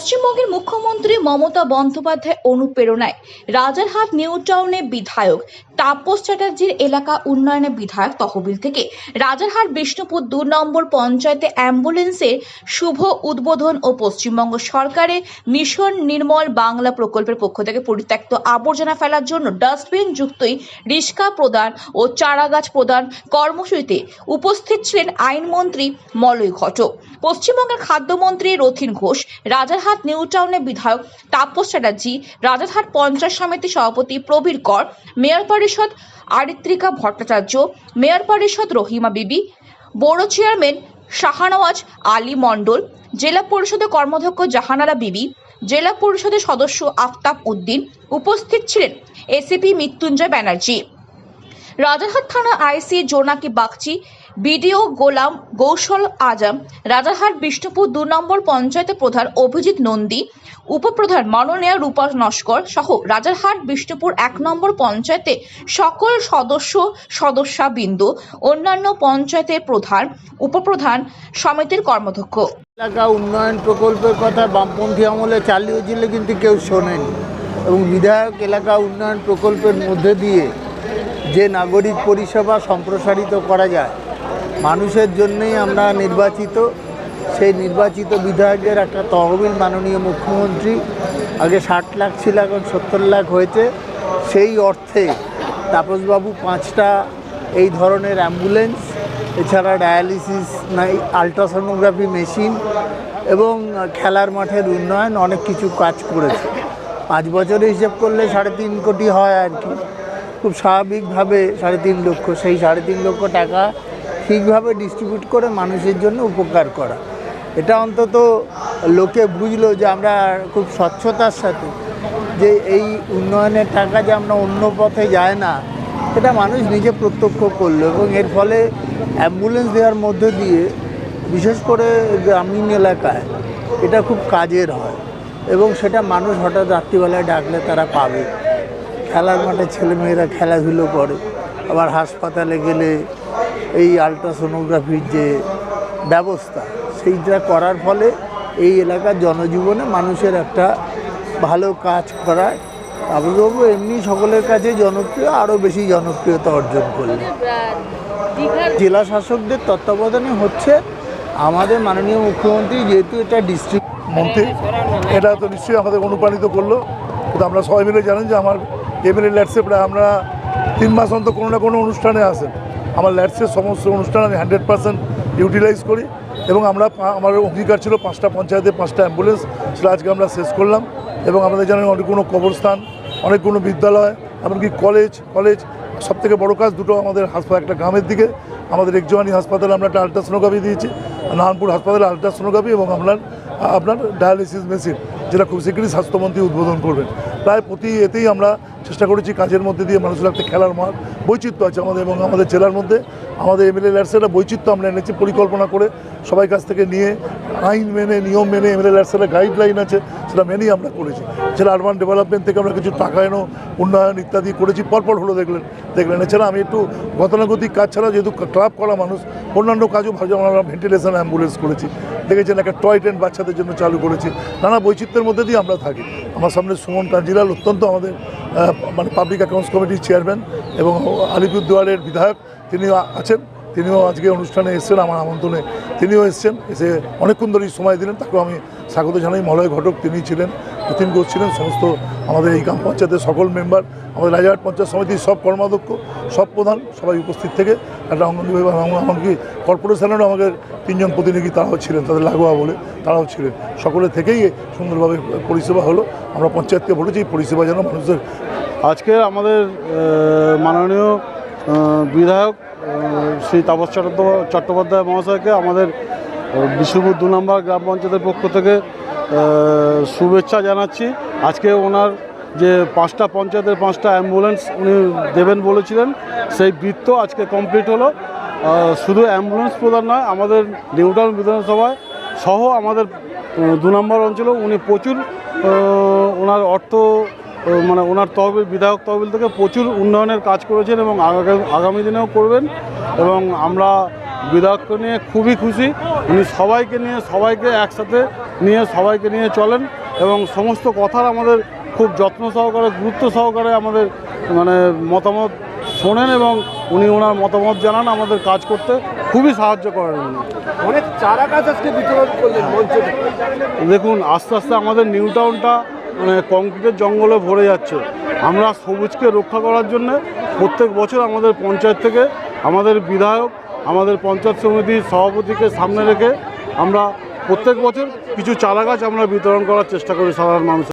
পশ্চিমবঙ্গের মুখ্যমন্ত্রী মমতা বন্দ্যোপাধ্যায় অনুপ্রেরণায় রাজারহাট নিউ টাউনে বিধায়ক তাপস চ্যাটার্জির এলাকা উন্নয়নে বিধায়ক তহবিল থেকে রাজারহাট বিষ্ণুপুর দু নম্বর পঞ্চায়েতে অ্যাম্বুলেন্সের শুভ উদ্বোধন ও পশ্চিমবঙ্গ সরকারের মিশন নির্মল বাংলা প্রকল্পের পক্ষ থেকে পরিত্যক্ত আবর্জনা ফেলার জন্য ডাস্টবিন যুক্তই রিস্কা প্রদান ও চারাগাছ প্রদান কর্মসূচিতে উপস্থিত ছিলেন আইনমন্ত্রী মলয় ঘটক। পশ্চিমবঙ্গের খাদ্যমন্ত্রী রথিন ঘোষ, রাজারহাট নিউ টাউনের বিধায়ক তাপস চ্যাটার্জি, রাজারহাট পঞ্চায়েত সমিতি সভাপতি প্রবীর কর, মেয়র পরিষদ আরিত্রিকা ভট্টাচার্য, মেয়র পরিষদ রহিমা বিবি বড় চেয়ারম্যান শাহানওয়াজ আলী মণ্ডল, জেলা পরিষদের কর্মাধ্যক্ষ জাহানারা বিবি, জেলা পরিষদের সদস্য আফতাব উদ্দিন, উপস্থিত ছিলেন এসিপি মৃত্যুঞ্জয় ব্যানার্জি। রাজারহাট থানা আইসি জোনাকি বাগচি, বিডিও গোলাম গৌসল আজম, রাজারহাট বিষ্ণুপুর দু নম্বর পঞ্চায়েতের প্রধান অভিজিৎ নন্দী, উপপ্রধান মাননীয় রূপা নস্কর সহ রাজারহাট বিষ্ণুপুর এক নম্বর পঞ্চায়েতে সকল সদস্য সদস্যাবৃন্দ, অন্যান্য পঞ্চায়েতের প্রধান, উপপ্রধান সমিতির কর্মাধ্যক্ষ। এলাকা উন্নয়ন প্রকল্পের কথা বামপন্থী আমলে চালিয়েছিল কিন্তু কেউ শোনেনি। এবং বিধায়ক এলাকা উন্নয়ন প্রকল্পের মধ্যে দিয়ে যে নাগরিক পরিষেবা সম্প্রসারিত করা যায়, মানুষের জন্যই আমরা নির্বাচিত। সেই নির্বাচিত বিধায়কদের একটা তহবিল মাননীয় মুখ্যমন্ত্রী, আগে ষাট লাখ ছিল, এখন সত্তর লাখ হয়েছে। সেই অর্থে তাপসবাবু পাঁচটা এই ধরনের অ্যাম্বুলেন্স, এছাড়া ডায়ালিসিস, নাই, আলট্রাসোনোগ্রাফি মেশিন এবং খেলার মাঠের উন্নয়ন অনেক কিছু কাজ করেছে। পাঁচ বছরে হিসেব করলে সাড়ে তিন কোটি হয় আর কি। খুব স্বাভাবিকভাবে সাড়ে তিন লক্ষ, সেই সাড়ে তিন লক্ষ টাকা ঠিকভাবে ডিস্ট্রিবিউট করে মানুষের জন্য উপকার করা। এটা অন্তত লোকে বুঝলো যে আমরা খুব স্বচ্ছতার সাথে যে এই উন্নয়নের টাকা যে আমরা অন্য পথে যায় না, এটা মানুষ নিজে প্রত্যক্ষ করল এবং এর ফলে অ্যাম্বুলেন্স দেওয়ার মধ্যে দিয়ে বিশেষ করে গ্রামীণ এলাকায় এটা খুব কাজের হয় এবং সেটা মানুষ হঠাৎ রাত্রিবেলায় ডাকলে তারা পাবে। খেলার মাঠে ছেলেমেয়েরা খেলাধুলো করে। আবার হাসপাতালে গেলে এই আলট্রাসোনোগ্রাফির যে ব্যবস্থা, সেইটা করার ফলে এই এলাকার জনজীবনে মানুষের একটা ভালো কাজ করায়। আবুবাবু, এমনি সকলের কাছে জনপ্রিয় আরও বেশি জনপ্রিয়তা অর্জন করলেন। জেলা শাসকদের তত্ত্বাবধানে হচ্ছে আমাদের মাননীয় মুখ্যমন্ত্রী, যেহেতু এটা ডিস্ট্রিক্ট মন্ত্রী, এটা তো নিশ্চয়ই আমাদের অনুপ্রাণিত করল। কিন্তু আমরা সবাই মিলে জানেন যে আমার এমএলএ ল্যাটসে প্রায় আমরা তিন মাস অন্তর কোনো না কোনো অনুষ্ঠানে আসেন আমার ল্যাটসের সমস্ত অনুষ্ঠান আমি হান্ড্রেড পার্সেন্ট ইউটিলাইজ করি এবং আমরা আমার অঙ্গীকার ছিল পাঁচটা পঞ্চায়েতে পাঁচটা অ্যাম্বুলেন্স সেটা আজকে আমরা শেষ করলাম এবং আমাদের জানেন অনেকগুলো কবরস্থান, অনেকগুলো বিদ্যালয়, এমনকি কলেজ কলেজ সব থেকে বড়ো কাজ দুটো আমাদের হাসপাতাল, একটা গ্রামের দিকে, আমাদের একজোয়ানি হাসপাতালে আমরা একটা আলট্রাসোনোগ্রাফি দিয়েছি, নারায়ণপুর হাসপাতালে আলট্রাসোনোগ্রাফি এবং আপনার আপনার ডায়ালিসিস মেশিন যেটা খুব শীঘ্রই স্বাস্থ্যমন্ত্রী উদ্বোধন করবেন। প্রায় প্রতি এতেই আমরা চেষ্টা করেছি কাজের মধ্যে দিয়ে মানুষের একটা খেলার মাঠ বৈচিত্র্য আছে আমাদের এবং আমাদের জেলার মধ্যে। আমাদের এমএলএ একটা বৈচিত্র্য আমরা এনেছি পরিকল্পনা করে সবাই কাছ থেকে নিয়ে, আইন মেনে, নিয়ম মেনে এমএলএ ল্যাডসের গাইডলাইন আছে, সেটা মেনেই আমরা করেছি। সেটা আরবান ডেভেলপমেন্ট থেকে আমরা কিছু টাকা এনো উন্নয়ন ইত্যাদি করেছি, পরপর হলো দেখলেন দেখলেন। এছাড়া আমি একটু গতানুগতিক কাজ ছাড়া যেহেতু ক্লাব করা মানুষ, অন্যান্য কাজও যেমন আমরা ভেন্টিলেশন অ্যাম্বুলেন্স করেছি। দেখেছেন একটা টয় ট্রেন বাচ্চাদের জন্য চালু করেছি। নানা বৈচিত্র্যের মধ্যে দিয়ে আমরা থাকি। আমার সামনে সুমন কাঞ্জিলাল অত্যন্ত আমাদের মানে পাবলিক অ্যাকাউন্টস কমিটির চেয়ারম্যান এবং আলিপুরদুয়ারের বিধায়ক তিনি আছেন। তিনিও আজকে অনুষ্ঠানে এসেছেন, আমার আমন্ত্রণে তিনিও এসেছেন। এসে অনেকক্ষণ ধরেই সময় দিলেন, তাকেও আমি স্বাগত জানাই। মলয় ঘটক তিনি ছিলেন, যতীন ঘোষ ছিলেন, সমস্ত আমাদের এই গ্রাম পঞ্চায়েতের সকল মেম্বার, আমাদের রাজাহাট পঞ্চায়েত সমিতির সব কর্মাধ্যক্ষ, সব প্রধান সবাই উপস্থিত থেকে একটা অঙ্গনবাড়ি বিভাগ এমনকি কর্পোরেশনেরও আমাদের তিনজন প্রতিনিধি তারাও ছিলেন, তাদের লাগোয়া বলে তারাও ছিলেন। সকলে থেকেই সুন্দরভাবে পরিষেবা হলো, আমরা পঞ্চায়েতকে বলেছি, পরিষেবা যেন মানুষের আজকে আমাদের মাননীয় বিধায়ক শ্রী তাপস চট্টোপ- চট্টোপাধ্যায় মহাশয়কে, আমাদের বিষ্ণুপুর দু নম্বর গ্রাম পঞ্চায়েতের পক্ষ থেকে শুভেচ্ছা জানাচ্ছি। আজকে ওনার যে পাঁচটা পঞ্চায়েতের পাঁচটা অ্যাম্বুলেন্স উনি দেবেন বলেছিলেন, সেই বৃত্ত আজকে কমপ্লিট হলো। শুধু অ্যাম্বুলেন্স প্রদান নয়, আমাদের নিউটাউন বিধানসভায় সহ আমাদের দু নম্বর অঞ্চলেও উনি প্রচুর ওনার অর্থ মানে ওনার তহবিল বিধায়ক তহবিল থেকে প্রচুর উন্নয়নের কাজ করেছেন এবং আগামী- দিনেও করবেন এবং আমরা বিধায়ককে নিয়ে খুবই খুশি। উনি সবাইকে নিয়ে সবাইকে একসাথে নিয়ে সবাইকে নিয়ে চলেন এবং সমস্ত কথার আমাদের খুব যত্ন সহকারে গুরুত্ব সহকারে আমাদের মানে মতামত শোনেন এবং উনি ওনার মতামত জানান আমাদের কাজ করতে। খুবই সাহায্য করেন উনি। অনেক চারা গাছ আজকে বিতরণ করলেন দেখুন আস্তে আস্তে আমাদের নিউ টাউনটা কংক্রিটের জঙ্গলে ভরে যাচ্ছে। আমরা সবুজকে রক্ষা করার জন্য প্রত্যেক বছর আমাদের পঞ্চায়েত থেকে আমাদের বিধায়ক, আমাদের পঞ্চায়েত সমিতির সভাপতিকে সামনে রেখে আমরা প্রত্যেক বছর কিছু চারা গাছ আমরা বিতরণ করার চেষ্টা করি সাধারণ মানুষের।